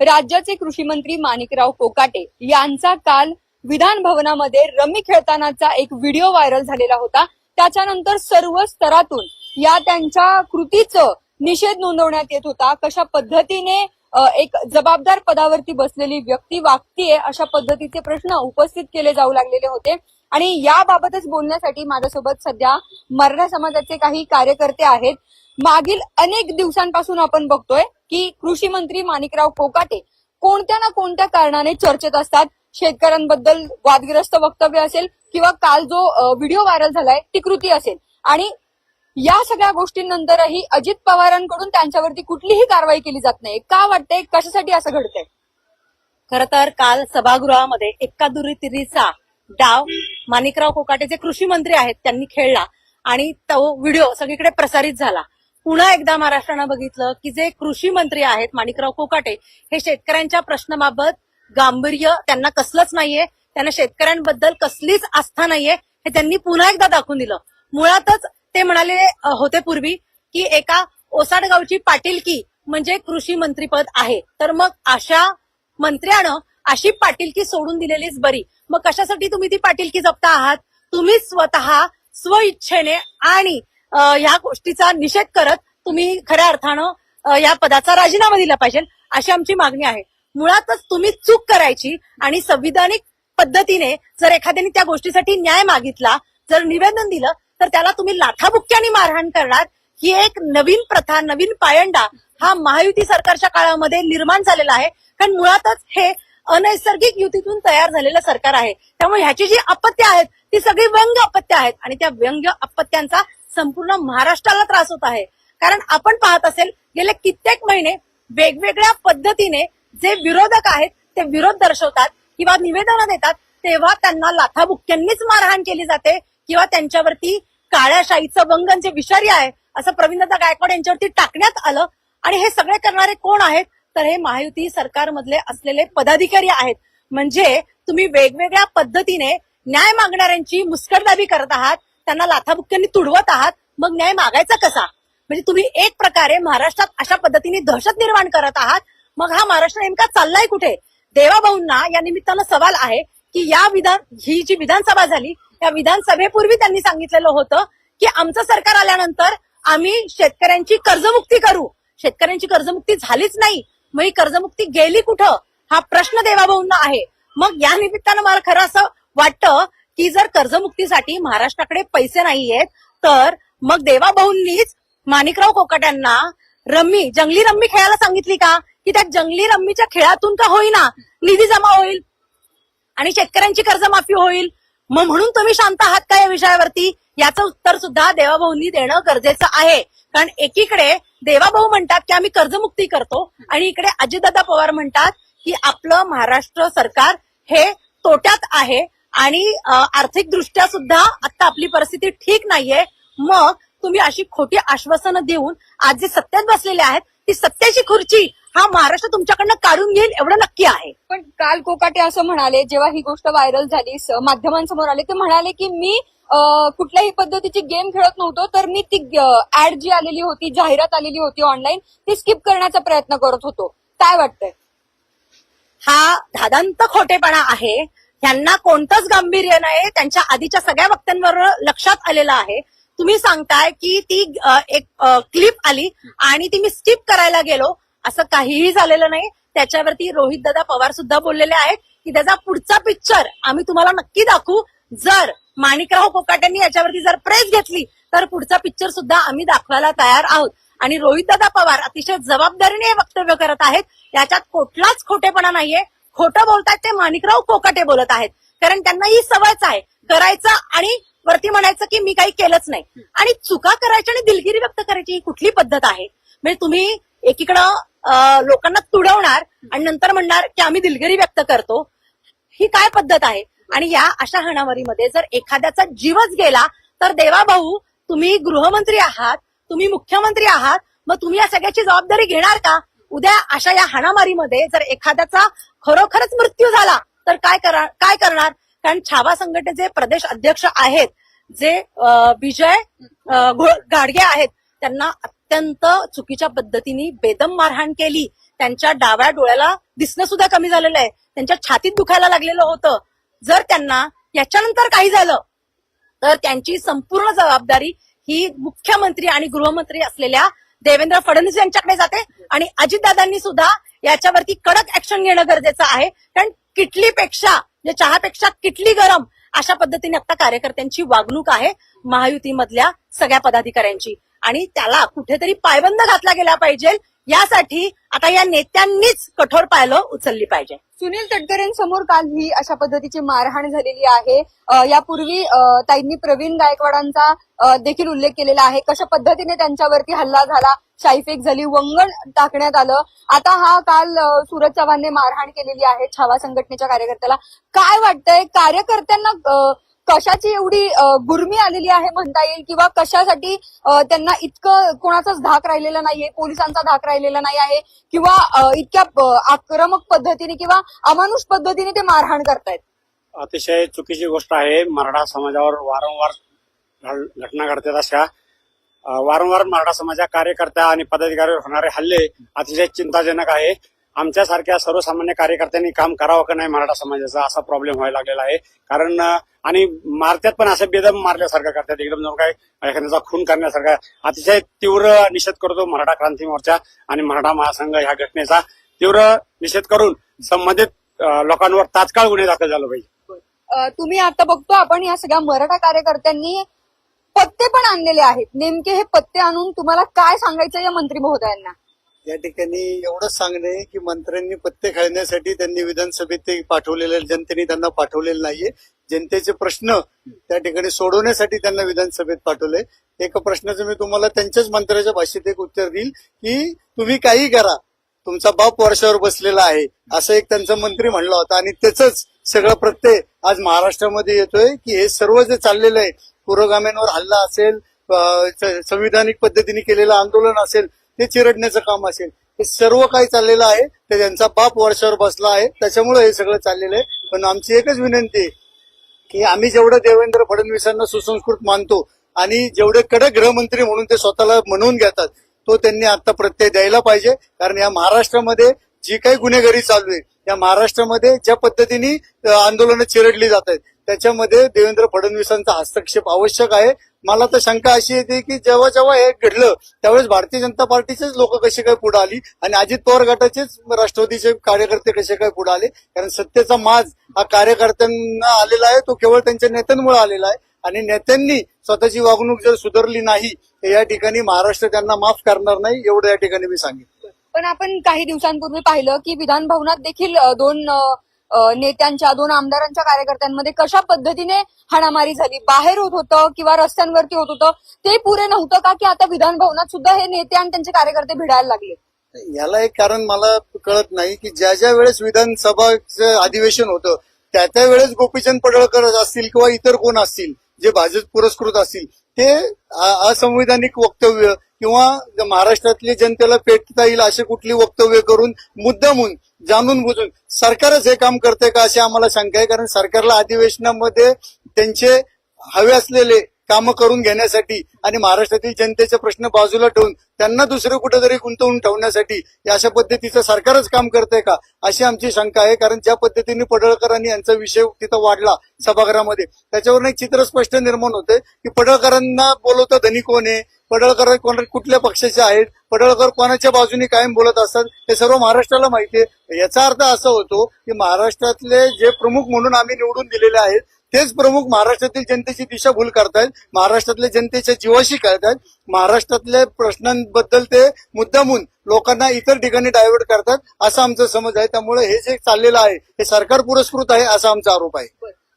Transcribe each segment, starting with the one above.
राज्याचे कृषी मंत्री माणिकराव कोकाटे यांचा काल विधान भवनामध्ये रमी खेळतानाचा एक व्हिडिओ व्हायरल झालेला होता. त्याच्यानंतर सर्व स्तरातून या त्यांच्या कृतीचं निषेध नोंदवण्यात येत होता. कशा पद्धतीने एक जबाबदार पदावरती बसलेली व्यक्ती वागतीये अशा पद्धतीचे प्रश्न उपस्थित केले जाऊ लागलेले होते. आणि याबाबतच बोलण्यासाठी माझ्यासोबत सध्या मराठा समाजाचे काही कार्यकर्ते आहेत. मागील अनेक दिवसांपासून आपण बघतोय की कृषी मंत्री माणिकराव कोकाटे कोणत्या ना कोणत्या कारणाने चर्चेत असतात शेतकऱ्यांबद्दल वादग्रस्त वक्तव्य असेल किंवा काल जो व्हिडिओ व्हायरल झालाय ती कृती असेल. आणि या सगळ्या गोष्टींनंतरही अजित पवारांकडून त्यांच्यावरती कुठलीही कारवाई केली जात नाही. का वाटतंय कशासाठी असं घडतंय? खर तर काल सभागृहामध्ये एका दुरीतिरीचा डाव माणिकराव कोकाटे जे कृषी मंत्री आहेत त्यांनी खेळला आणि तो व्हिडिओ सगळीकडे प्रसारित झाला. पुन्हा एकदा महाराष्ट्रानं बघितलं की जे कृषी मंत्री आहेत माणिकराव कोकाटे हे शेतकऱ्यांच्या प्रश्नाबाबत गांभीर्य त्यांना कसलंच नाहीये. त्यांना शेतकऱ्यांबद्दल कसलीच आस्था नाहीये. हे त्यांनी पुन्हा एकदा दाखवून दिलं. मुळातच ते म्हणाले होते पूर्वी की एका ओसाडगावची पाटीलकी म्हणजे कृषी मंत्रीपद आहे. तर मग अशा मंत्र्यानं अशी पाटीलकी सोडून दिलेलीच बरी. मग कशासाठी तुम्ही ती पाटीलकी जपता आहात? तुम्ही स्वतः स्वइच्छेने आणि ह्या गोष्टीचा निषेध करत तुम्ही खऱ्या अर्थानं या पदाचा राजीनामा दिला पाहिजे अशी आमची मागणी आहे. मुळातच तुम्ही चूक करायची आणि संविधानिक पद्धतीने जर एखाद्याने त्या गोष्टीसाठी न्याय मागितला जर निवेदन दिलं तर त्याला तुम्ही लाथाबुक्क्याने मारहाण करणार. ही एक नवीन प्रथा नवीन पायंडा हा महायुती सरकारच्या काळामध्ये निर्माण झालेला आहे. कारण मुळातच हे अनैसर्गिक युतीतून तयार झालेलं सरकार आहे. त्यामुळे ह्याची जी अपत्य आहेत ती सगळी व्यंग अपत्य आहेत. आणि त्या व्यंग अपत्यांचा संपूर्ण महाराष्ट्राला त्रास होत आहे. कारण आपण पाहत असेल गेले कित्येक महिने वेगवेगळ्या पद्धतीने जे विरोधक आहेत ते विरोध दर्शवतात किंवा निवेदनं देतात तेव्हा त्यांना लाथाबुक्क्यांनीच मारहाण केली जाते किंवा त्यांच्यावरती काळ्या शाहीचं वंगन जे विषारी आहे असं प्रवीणदा गायकवाड यांच्यावरती टाकण्यात आलं. आणि हे सगळे करणारे कोण आहेत? तर हे महायुती सरकारमधले असलेले पदाधिकारी आहेत. म्हणजे तुम्ही वेगवेगळ्या पद्धतीने न्याय मागणाऱ्यांची मुस्कटदाबी करत आहात. त्यांना लाथाबुक्क्यांनी तुडवत आहात मग न्याय मागायचा कसा? म्हणजे तुम्ही एक प्रकारे महाराष्ट्रात अशा पद्धतीने दहशत निर्माण करत आहात मग हा महाराष्ट्र नेमका चाललाय कुठे? देवाभाऊंना या निमित्तानं सवाल आहे की या विधान ही जी विधानसभा झाली या विधानसभेपूर्वी त्यांनी सांगितलेलं होतं की आमचं सरकार आल्यानंतर आम्ही शेतकऱ्यांची कर्जमुक्ती करू. शेतकऱ्यांची कर्जमुक्ती झालीच नाही. मग ही कर्जमुक्ती गेली कुठं? हा प्रश्न देवाभाऊंना आहे. मग या निमित्तानं मला खरं असं वाटतं की जर कर्जमुक्तीसाठी महाराष्ट्राकडे पैसे नाहीयेत तर मग देवाभाऊंनीच माणिकराव कोकाट्यांना रम्मी जंगली रम्मी खेळायला सांगितली का? की त्या जंगली रम्मीच्या खेळातून का होईना निधी जमा होईल आणि शेतकऱ्यांची कर्जमाफी होईल? मग म्हणून तुम्ही शांत आहात का या विषयावरती? याचं उत्तर सुद्धा देवाभाऊंनी देणं गरजेचं आहे. कारण एकीकडे देवाभाऊ म्हणतात की आम्ही कर्जमुक्ती करतो आणि इकडे अजितदादा पवार म्हणतात की आपलं महाराष्ट्र सरकार हे तोट्यात आहे. आणि आर्थिकदृष्ट्या सुद्धा आता आपली परिस्थिती ठीक नाहीये. मग तुम्ही अशी खोटी आश्वासनं देऊन आज जे सत्तेत बसलेले आहेत ती सत्तेची खुर्ची हा महाराष्ट्र तुमच्याकडनं काढून घेईल एवढं नक्की आहे. पण काल कोकाटे असं म्हणाले जेव्हा ही गोष्ट व्हायरल झाली स- माध्यमांसमोर आले ते म्हणाले की मी कुठल्याही पद्धतीची गेम खेळत नव्हतो तर मी ती ऍड जी आलेली होती जाहिरात आलेली होती ऑनलाईन ती स्किप करण्याचा प्रयत्न करत होतो. काय वाटतंय? हा धादांत खोटेपणा आहे. ह्यांना कोणतंच गांभीर्य नाही त्यांच्या आधीच्या सगळ्या वक्त्यांवर लक्षात आलेलं आहे. तुम्ही सांगताय की ती एक क्लिप आली आणि ती मी स्किप करायला गेलो. असं काहीही झालेलं नाही. त्याच्यावरती रोहित दादा पवार सुद्धा बोललेले आहेत की त्याचा पुढचा पिक्चर आम्ही तुम्हाला नक्की दाखवू. जर माणिकराव कोकाट्यांनी याच्यावरती जर प्रेस घेतली तर पुढचा पिक्चर सुद्धा आम्ही दाखवायला तयार आहोत. आणि रोहितदादा पवार अतिशय जबाबदारीने हे वक्तव्य करत आहेत. याच्यात कुठलाच खोटेपणा नाहीये. खोटं बोलतात ते माणिकराव कोकाटे बोलत आहेत. कारण त्यांना ही सवयच आहे. करायचं आणि वरती म्हणायचं की मी काही केलंच नाही. आणि चुका करायची आणि दिलगिरी व्यक्त करायची ही कुठली पद्धत आहे? म्हणजे तुम्ही एकीकडं लोकांना तुडवणार आणि नंतर म्हणणार की आम्ही दिलगिरी व्यक्त करतो. ही काय पद्धत आहे? आणि या अशा हाणामारीमध्ये जर एखाद्याचा जीवच गेला तर देवाभाऊ तुम्ही गृहमंत्री आहात तुम्ही मुख्यमंत्री आहात मग तुम्ही या सगळ्याची जबाबदारी घेणार का? उद्या अशा या हाणामारीमध्ये जर एखाद्याचा खरोखरच मृत्यू झाला तर काय करा काय करणार? कारण छावा संघटनेचे प्रदेश अध्यक्ष आहेत जे विजय गाडगे आहेत त्यांना अत्यंत चुकीच्या पद्धतीने बेदम मारहाण केली. त्यांच्या डाव्या डोळ्याला दिसणं सुद्धा कमी झालेलं आहे. त्यांच्या छातीत दुखायला लागलेलं होतं. जर त्यांना याच्यानंतर काही झालं तर त्यांची संपूर्ण जबाबदारी ही मुख्यमंत्री आणि गृहमंत्री असलेल्या देवेंद्र फडणवीस यांच्याकडे जाते आणि अजितदादांनी सुद्धा याच्यावरती कडक ऍक्शन घेणं गरजेचं आहे. कारण किटलीपेक्षा म्हणजे चहापेक्षा किटली गरम अशा पद्धतीने आता कार्यकर्त्यांची वागणूक आहे महायुतीमधल्या सगळ्या पदाधिकाऱ्यांची. आणि त्याला कुठेतरी पायबंद घातला गेला पाहिजे. यासाठी आता या नेत्यांनीच कठोर पायलं उचलली पाहिजे. सुनील तटकरेंसमोर काल ही अशा पद्धतीची मारहाण झालेली आहे. यापूर्वी ताईंनी प्रवीण गायकवाडांचा देखील उल्लेख केलेला आहे. कशा पद्धतीने त्यांच्यावरती हल्ला झाला शाईफेक झाली वंगण टाकण्यात आलं. आता हा काल सूरज चव्हाणने मारहाण केलेली आहे छावा संघटनेच्या कार्यकर्त्याला. काय वाटतंय? कार्यकर्त्यांना कशाची एवढी गुरमी आलेली आहे म्हणता येईल? किंवा कशासाठी त्यांना इतकं कोणाचाच धाक राहिलेला नाहीये पोलिसांचा धाक राहिलेला नाही आहे? किंवा इतक्या आक्रमक पद्धतीने किंवा अमानुष पद्धतीने ते मारहाण करतायत? अतिशय चुकीची गोष्ट आहे. मराठा समाजावर वारंवार घटना घडतात अशा. वारंवार मराठा समाजा कार्यकर्त्या आणि पदाधिकाऱ्यावर होणारे हल्ले अतिशय चिंताजनक आहे. आमच्यासारख्या सर्वसामान्य कार्यकर्त्यांनी काम करावं का नाही मराठा समाजाचा असा प्रॉब्लेम व्हायला लागलेला आहे. कारण आणि मारत्यात पण असं बेदम मारल्यासारखं करतात. एकदम जणू काय एखाद्याचा खून करण्यासारखा. अतिशय तीव्र निषेध करतो मराठा क्रांती मोर्चा आणि मराठा महासंघ ह्या घटनेचा. तीव्र निषेध करून संबंधित लोकांवर तात्काळ गुन्हे दाखल झालो पाहिजे. तुम्ही आता बघतो आपण या सगळ्या मराठा कार्यकर्त्यांनी पत्ते पण आणलेले आहेत. नेमके हे पत्ते आणून तुम्हाला काय सांगायचं या मंत्री महोदयांना? या ठिकाणी एवढंच सांगणे की मंत्र्यांनी पत्ते खेळण्यासाठी त्यांनी विधानसभेत ते पाठवलेले जनतेने त्यांना पाठवलेलं नाहीये. जनतेचे प्रश्न त्या ठिकाणी सोडवण्यासाठी त्यांना विधानसभेत पाठवले एका प्रश्नाचं मी तुम्हाला त्यांच्याच मंत्र्याच्या भाषेत एक उत्तर देईल की तुम्ही काही करा. तुमचा बाप वर्षावर बसलेला आहे. असं एक त्यांचा मंत्री म्हणला होता आणि त्याच सगळं प्रत्यय आज महाराष्ट्रामध्ये येतोय की हे सर्व जे चाललेलं आहे पुरोगाम्यांवर हल्ला असेल संविधानिक पद्धतीने केलेलं आंदोलन असेल ते चिरडण्याचं काम असेल. हे सर्व काही चाललेलं आहे. ते त्यांचा बाप वर्षावर बसला आहे. त्याच्यामुळे हे सगळं चाललेलं आहे. पण आमची एकच विनंती आहे की आम्ही जेवढं देवेंद्र फडणवीसांना सुसंस्कृत मानतो आणि जेवढे कडक गृहमंत्री म्हणून ते स्वतःला म्हणून घेतात तो त्यांनी आता प्रत्यय द्यायला पाहिजे. कारण या महाराष्ट्रामध्ये जी काही गुन्हेगारी चालू आहे या महाराष्ट्रामध्ये ज्या पद्धतीने आंदोलनं चिरडली जात आहेत त्याच्यामध्ये देवेंद्र फडणवीसांचा हस्तक्षेप आवश्यक आहे. मला तर शंका अशी येते की जेव्हा जेव्हा हे घडलं त्यावेळेस भारतीय जनता पार्टीचेच लोक कसे काय पुढे आली? आणि अजित पवार गटाचेच राष्ट्रवादीचे कार्यकर्ते कसे काय पुढे आले? कारण सत्तेचा माज हा कार्यकर्त्यांना आलेला आहे तो केवळ त्यांच्या नेत्यांमुळे आलेला आहे. आणि नेत्यांनी स्वतःची वागणूक जर सुधारली नाही तर या ठिकाणी महाराष्ट्र त्यांना माफ करणार नाही एवढं या ठिकाणी मी सांगितलं पण आपण काही दिवसांपूर्वी पाहिलं की विधान भवनात देखील दोन नेत्यांच्या दोन आमदारांच्या कार्यकर्त्यांमध्ये कशा पद्धतीने हाणामारी झाली? बाहेर होत होतं किंवा रस्त्यांवरती होत होतं ते पुरे नव्हतं का? की आता विधान भवनात सुद्धा हे नेते आणि त्यांचे कार्यकर्ते भिडायला लागले? याला एक कारण मला कळत नाही की ज्या ज्या वेळेस विधानसभाचं अधिवेशन होतं त्या त्या वेळेस गोपीचंद पडळकर असतील किंवा इतर कोण असतील जे भाजप पुरस्कृत असतील हे असंवैधानिक वक्तव्य किंवा महाराष्ट्रातली जनतेला पेटता येईल असे कुठली वक्तव्य करून मुद्दामून जाणून बुजून सरकारच हे काम करते का अशी आम्हाला शंका आहे? कारण सरकारला अधिवेशनामध्ये त्यांचे हवे असलेले कामं करून घेण्यासाठी आणि महाराष्ट्रातील जनतेचे प्रश्न बाजूला ठेवून त्यांना दुसरं कुठेतरी गुंतवून ठेवण्यासाठी अशा पद्धतीचं सरकारच काम करतंय का? अशी आमची शंका आहे. कारण ज्या पद्धतीने पडळकरांनी यांचा विषय तिथं वाढला सभागृहामध्ये त्याच्यावरून एक चित्र स्पष्ट निर्माण होते की पडळकरांना बोलवतं धनी कोण आहे? पडळकर कोण कुठल्या पक्षाचे आहेत? पडळकर कोणाच्या बाजूने कायम बोलत असतात? हे सर्व महाराष्ट्राला माहिती आहे. याचा अर्थ असा होतो की महाराष्ट्रातले जे प्रमुख म्हणून आम्ही निवडून दिलेले आहेत तेच प्रमुख महाराष्ट्रातील जनतेची दिशाभूल करतायत. महाराष्ट्रातल्या जनतेच्या जीवाशी खेळतायत. महाराष्ट्रातल्या प्रश्नांबद्दल ते मुद्दामून लोकांना इतर ठिकाणी डायव्हर्ट करतात असा आमचा समज आहे. त्यामुळे हे जे चाललेलं आहे हे सरकार पुरस्कृत आहे असा आमचा आरोप आहे.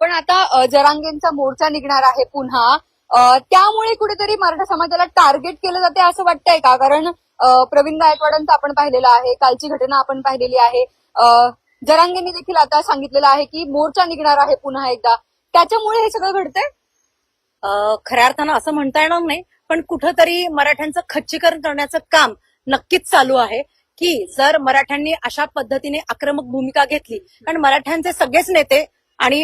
पण आता जरांगेंचा मोर्चा निघणार आहे पुन्हा. त्यामुळे कुठेतरी मराठा समाजाला टार्गेट केलं जाते असं वाटतंय का? कारण प्रवीण गायकवाडांचं आपण पाहिलेलं आहे कालची घटना आपण पाहिलेली आहे. जरांगेंनी देखील आता सांगितलेलं आहे की मोर्चा निघणार आहे पुन्हा एकदा. त्याच्यामुळे हे सगळं घडतंय. खऱ्या अर्थानं असं म्हणता येणार नाही पण कुठंतरी मराठ्यांचं खच्चीकरण करण्याचं काम नक्कीच चालू आहे की जर मराठ्यांनी अशा पद्धतीने आक्रमक भूमिका घेतली कारण मराठ्यांचे सगळेच नेते आणि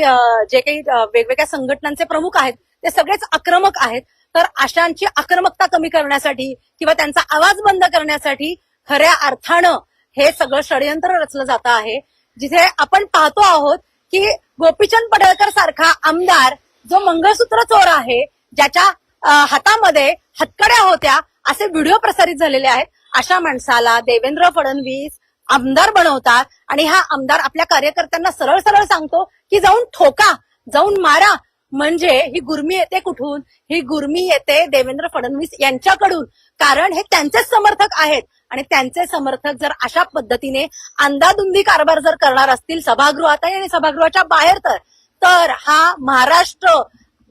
जे काही वेगवेगळ्या संघटनांचे प्रमुख आहेत ते सगळेच आक्रमक आहेत. तर अशांची आक्रमकता कमी करण्यासाठी किंवा त्यांचा आवाज बंद करण्यासाठी खऱ्या अर्थानं हे सगळं षडयंत्र रचलं जात आहे. जिथे आपण पाहतो आहोत की गोपीचंद पडळकर सारखा आमदार जो मंगळसूत्र चोर आहे ज्याच्या हातामध्ये हतकड्या होत्या असे व्हिडिओ प्रसारित झालेले आहेत. अशा माणसाला देवेंद्र फडणवीस आमदार बनवतात. आणि हा आमदार आपल्या कार्यकर्त्यांना सरळ सरळ सांगतो की जाऊन ठोका जाऊन मारा म्हणजे ही गुरमी येते कुठून? ही गुरमी येते देवेंद्र फडणवीस यांच्याकडून. कारण हे त्यांचेच समर्थक आहेत. आणि त्यांचे समर्थक जर अशा पद्धतीने अंदाधुंदी कारभार जर करणार असतील सभागृहात आणि सभागृहाच्या बाहेर तर तर हा महाराष्ट्र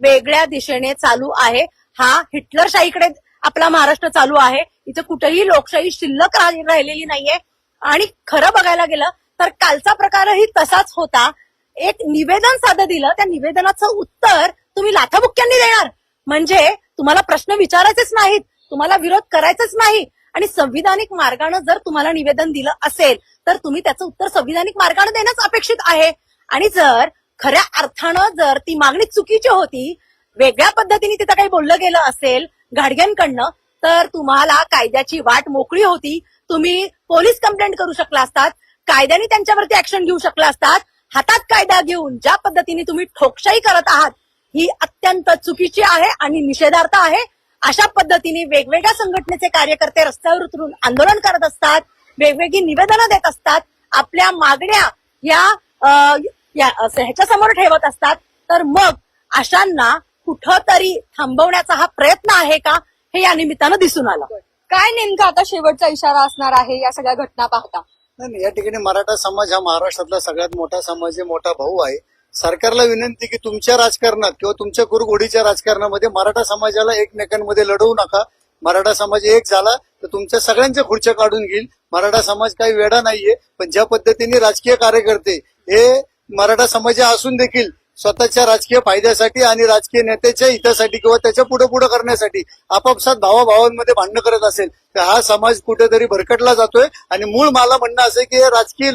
वेगळ्या दिशेने चालू आहे. हा हिटलरशाहीकडे आपला महाराष्ट्र चालू आहे. इथे कुठेही लोकशाही शिल्लक राहिलेली नाहीये. आणि खरं बघायला गेलं तर कालचा प्रकारही तसाच होता. एक निवेदन साधं दिलं त्या निवेदनाचं उत्तर तुम्ही लाथाबुक्क्यांनी देणार. म्हणजे तुम्हाला प्रश्न विचारायचेच नाहीत तुम्हाला विरोध करायचाच नाही. आणि संविधानिक मार्गानं जर तुम्हाला निवेदन दिलं असेल तर तुम्ही त्याचं उत्तर संविधानिक मार्गानं देणंच अपेक्षित आहे. आणि जर खऱ्या अर्थानं जर ती मागणी चुकीची होती वेगळ्या पद्धतीने तिथं काही बोललं गेलं असेल गाडग्यांकडनं तर तुम्हाला कायद्याची वाट मोकळी होती. तुम्ही पोलीस कंप्लेंट करू शकला असतात कायद्याने त्यांच्यावरती ऍक्शन घेऊ शकला असतात हातात कायदा घेऊन ज्या पद्धतीने तुम्ही ठोकशाही करत आहात ही अत्यंत चुकीची आहे आणि निषेधार्थ आहे. अशा पद्धतीने वेगवेगळ्या संघटनेचे कार्यकर्ते रस्त्यावर उतरून आंदोलन करत असतात वेगवेगळी निवेदनं देत असतात आपल्या मागण्या या असं ह्याच्या समोर ठेवत असतात. तर मग अशांना कुठंतरी थांबवण्याचा हा प्रयत्न आहे का हे या निमित्तानं दिसून आलं. काय नेमका आता शेवटचा इशारा असणार आहे या सगळ्या घटना पाहता? नाही, या ठिकाणी मराठा समाज हा महाराष्ट्रातला सगळ्यात मोठा समाज आहे मोठा भाऊ आहे. सरकारला विनंती की तुमच्या राजकारणात किंवा तुमच्या कुरघोडीच्या राजकारणामध्ये मराठा समाजाला एकमेकांमध्ये लढवू नका. मराठा समाज एक झाला तर तुमच्या सगळ्यांच्या खुर्च्या काढून घेईल. मराठा समाज काही वेडा नाहीये पण ज्या पद्धतीने राजकीय कार्यकर्ते हे मराठा समाज असून देखील स्वतःच्या राजकीय फायद्यासाठी आणि राजकीय नेत्याच्या हितासाठी किंवा त्याच्या पुढे पुढे करण्यासाठी आपापसात भावाभावांमध्ये भांडणं करत असेल तर हा समाज कुठेतरी भरकटला जातोय. आणि मूळ मला म्हणणं असं आहे की राजकीय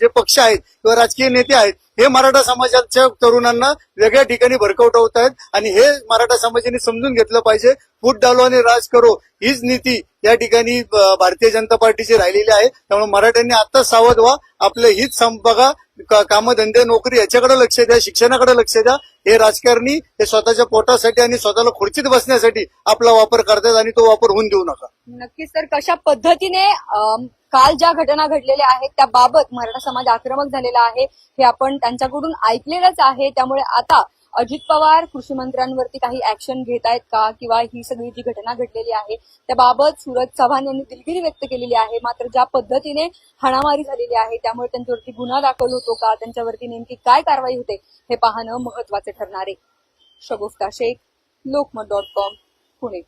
जे पक्ष आहेत किंवा राजकीय नेते आहेत हे मराठा समाजाच्या तरुणांना वेगळ्या ठिकाणी भरकवट होत आहेत. आणि हे मराठा समाजाने समजून घेतलं पाहिजे फूट डालो आणि राज करो हीच नीती या ठिकाणी भारतीय जनता पार्टीची राहिलेली आहे. त्यामुळे मराठ्यांनी आता सावध व्हा. आपलं हित सम- बघा कामधंदे नोकरी याच्याकडे लक्ष द्या शिक्षणाकडे लक्ष द्या. हे राजकारणी हे स्वतःच्या पोटासाठी आणि स्वतःला खुर्चीत बसण्यासाठी आपला वापर करतात आणि तो वापर होऊन देऊ नका. नक्कीच तर कशा पद्धतीने काल ज्या घटना घडलेल्या आहेत त्याबाबत मराठा समाज आक्रमक झालेला आहे हे आपण त्यांच्याकडून ऐकलेलंच आहे. त्यामुळे आता अजित पवार कृषी मंत्र्यांवरती काही ऍक्शन घेत आहेत का? किंवा ही सगळी जी घटना घडलेली आहे त्याबाबत सूरज चव्हाण यांनी दिलगिरी व्यक्त केलेली आहे. मात्र ज्या पद्धतीने हाणामारी झालेली आहे त्यामुळे त्यांच्यावरती गुन्हा दाखल होतो का? त्यांच्यावरती नेमकी काय कारवाई होते हे पाहणं महत्त्वाचे ठरणार आहे. Shagufta Shaikh Lokmat dot com Pune.